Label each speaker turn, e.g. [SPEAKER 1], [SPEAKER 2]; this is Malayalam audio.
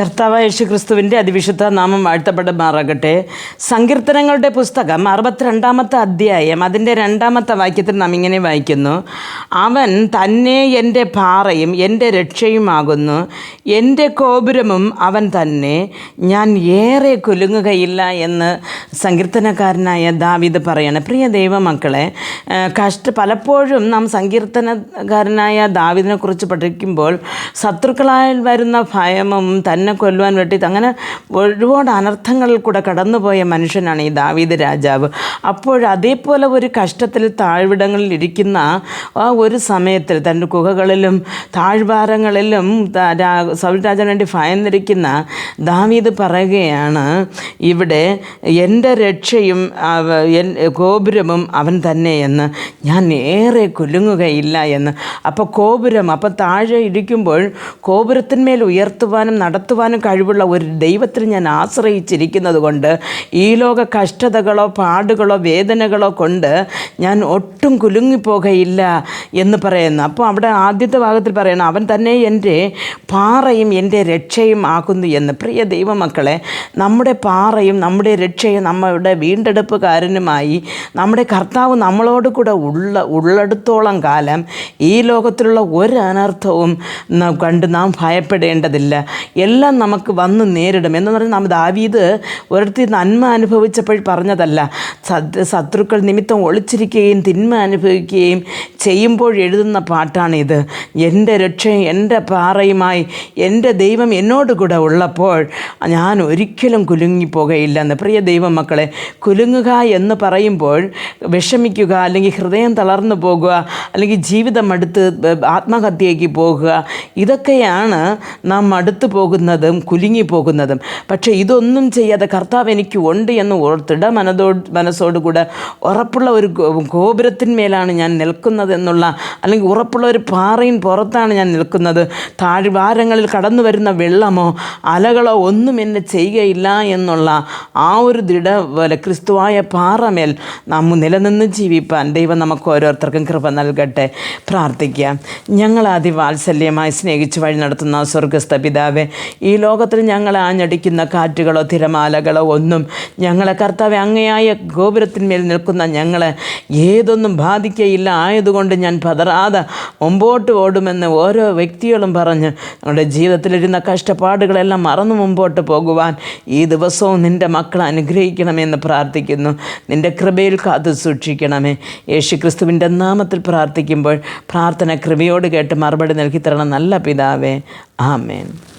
[SPEAKER 1] കർത്താവ് യേശു ക്രിസ്തുവിന്റെ അതിവിശുദ്ധ നാമം വാഴ്ത്തപ്പെടുമാറാകട്ടെ. സങ്കീർത്തനങ്ങളുടെ പുസ്തകം അറുപത്തിരണ്ടാമത്തെ അധ്യായം അതിന്റെ രണ്ടാമത്തെ വാക്യത്തിൽ നാം ഇങ്ങനെ വായിക്കുന്നു. അവൻ തന്നെ എന്റെ പാറയും എന്റെ രക്ഷയുമാകുന്നു. എന്റെ കോപുരമും അവൻ തന്നെ. ഞാൻ ഏറെ കുലുങ്ങുകയില്ല എന്ന് സങ്കീർത്തനക്കാരനായ ദാവിദ് പറയാണ്. പ്രിയ ദൈവമക്കളെ കഷ്ട പലപ്പോഴും നാം സങ്കീർത്തനക്കാരനായ ദാവിദിനെക്കുറിച്ച് പഠിക്കുമ്പോൾ ശത്രുക്കളാൽ വരുന്ന ഭയമും തന്നെ കൊല്ലുവാൻ വേണ്ടി അങ്ങനെ ഒരുപാട് അനർത്ഥങ്ങളിൽ കൂടെ കടന്നുപോയ മനുഷ്യനാണ് ഈ ദാവീദ് രാജാവ്. അപ്പോൾ അതേപോലെ ഒരു കഷ്ടത്തിൽ താഴ്വിടങ്ങളിൽ ഇരിക്കുന്ന ആ ഒരു സമയത്തിൽ തന്റെ ഗുഹകളിലും താഴ്വാരങ്ങളിലും സൗൽ രാജാവിന് വേണ്ടി ഭയന്നിരിക്കുന്ന ദാവീദ് പറയുകയാണ് ഇവിടെ എന്റെ രക്ഷയും ഗോപുരമും അവൻ തന്നെ എന്ന് ഞാൻ ഏറെ കുലുങ്ങുകയില്ല എന്ന്. അപ്പോൾ കോപുരം അപ്പോൾ താഴെ ഇരിക്കുമ്പോൾ കോപുരത്തിന്മേൽ ഉയർത്തുവാനും നടത്തുവാനും കഴിവുള്ള ഒരു ദൈവത്തിൽ ഞാൻ ആശ്രയിച്ചിരിക്കുന്നത് കൊണ്ട് ഈ ലോക കഷ്ടതകളോ പാടുകളോ വേദനകളോ കൊണ്ട് ഞാൻ ഒട്ടും കുലുങ്ങിപ്പോകയില്ല എന്ന് പറയുന്നു. അപ്പോൾ അവിടെ ആദ്യത്തെ ഭാഗത്തിൽ പറയണം അവൻ തന്നെ എന്റെ പാറയും എന്റെ രക്ഷയും ആകുന്നു എന്ന്. പ്രിയ ദൈവമക്കളെ നമ്മുടെ പാറയും നമ്മുടെ രക്ഷയും നമ്മുടെ വീണ്ടെടുപ്പുകാരനുമായി നമ്മുടെ കർത്താവ് നമ്മളോട് കൂടെ ഉള്ള ഉള്ളെടുത്തോളം കാലം ഈ ലോകത്തിലുള്ള ഒരു അനർത്ഥവും കണ്ട് നാം ഭയപ്പെടേണ്ടതില്ല. എല്ലാം നമുക്ക് വന്ന് നേരിടും. എന്ന് പറഞ്ഞാൽ നാം ദാവീദ് ഒരിടത്ത് നന്മ അനുഭവിച്ചപ്പോൾ പറഞ്ഞതല്ല ശത്രുക്കൾ നിമിത്തം ഒളിച്ചിരിക്കുകയും തിന്മ അനുഭവിക്കുകയും ചെയ്യുമ്പോൾ എഴുതുന്ന പാട്ടാണിത്. എന്റെ രക്ഷയും എന്റെ പാറയുമായി എന്റെ ദൈവം എന്നോട് കൂടെ ഉള്ളപ്പോൾ ഞാൻ ഒരിക്കലും കുലുങ്ങിപ്പോകയില്ല എന്ന് പ്രിയ ദൈവമക്കളെ കുലുങ്ങുക എന്ന് പറയുമ്പോൾ വിഷമിക്കുക അല്ലെങ്കിൽ ഹൃദയം തളർന്നു പോകുക അല്ലെങ്കിൽ ജീവിതം അടുത്ത് ആത്മഹത്യയ്ക്ക് പോകുക ഇതൊക്കെയാണ് നാം അടുത്തു പോകുന്നതും കുലുങ്ങി പോകുന്നതും പക്ഷേ ഇതൊന്നും ചെയ്യാതെ കർത്താവ് എനിക്ക് ഉണ്ട് എന്ന് ഓർത്തിട മനതോ മനസ്സോടുകൂടെ ഉറപ്പുള്ള ഒരു ഗോപുരത്തിന്മേലാണ് ഞാൻ നിൽക്കുന്നത് എന്നുള്ള അല്ലെങ്കിൽ ഉറപ്പുള്ള ഒരു പാറയും പുറത്താണ് ഞാൻ നിൽക്കുന്നത്. താഴ്വാരങ്ങളിൽ കടന്നു വരുന്ന വെള്ളമോ അലകളോ ഒന്നും എന്നെ ചെയ്യുകയില്ല എന്നുള്ള ആ ഒരു ദൃഢ ക്രിസ്തുവായ പാറമേൽ നാം നിലനിന്ന് ജീവിപ്പാൻ ദൈവം നമുക്ക് ഓരോരുത്തർക്കും കൃപ നൽകട്ടെ. പ്രാർത്ഥിക്കാം ഞങ്ങൾ അതിവാത്സല്യമായി സ്നേഹിച്ച് വഴി നടത്തുന്ന സ്വർഗസ്ഥ പിതാവെ ഈ ലോകത്തിൽ ഞങ്ങളെ ആഞ്ഞടിക്കുന്ന കാറ്റുകളോ തിരമാലകളോ ഒന്നും ഞങ്ങളെ കർത്താവ് അങ്ങയായ ഗോപുരത്തിന്മേൽ നിൽക്കുന്ന ഞങ്ങളെ ഏതൊന്നും ബാധിക്കയില്ല ആയതുകൊണ്ട് ഞാൻ പതറാതെ മുമ്പോട്ട് ഓടുമെന്ന് ഓരോ വ്യക്തികളും പറഞ്ഞ് ഞങ്ങളുടെ ജീവിതത്തിലിരുന്ന കഷ്ടപ്പാടുകളെല്ലാം മറന്നു മുമ്പോട്ട് പോകുവാൻ ഈ ദിവസവും നിന്റെ മക്കളെ അനുഗ്രഹിക്കണമെന്ന് പ്രാർത്ഥിക്കുന്നു. നിന്റെ കൃപയിൽ കാത്തു സൂക്ഷിക്കണമേ. യേശു ക്രിസ്തുവിന്റെ നാമത്തിൽ പ്രാർത്ഥിക്കുമ്പോൾ പ്രാർത്ഥന കൃപയോട് കേട്ട് മറുപടി നൽകി തരണം നല്ല പിതാവേ. ആമേൻ.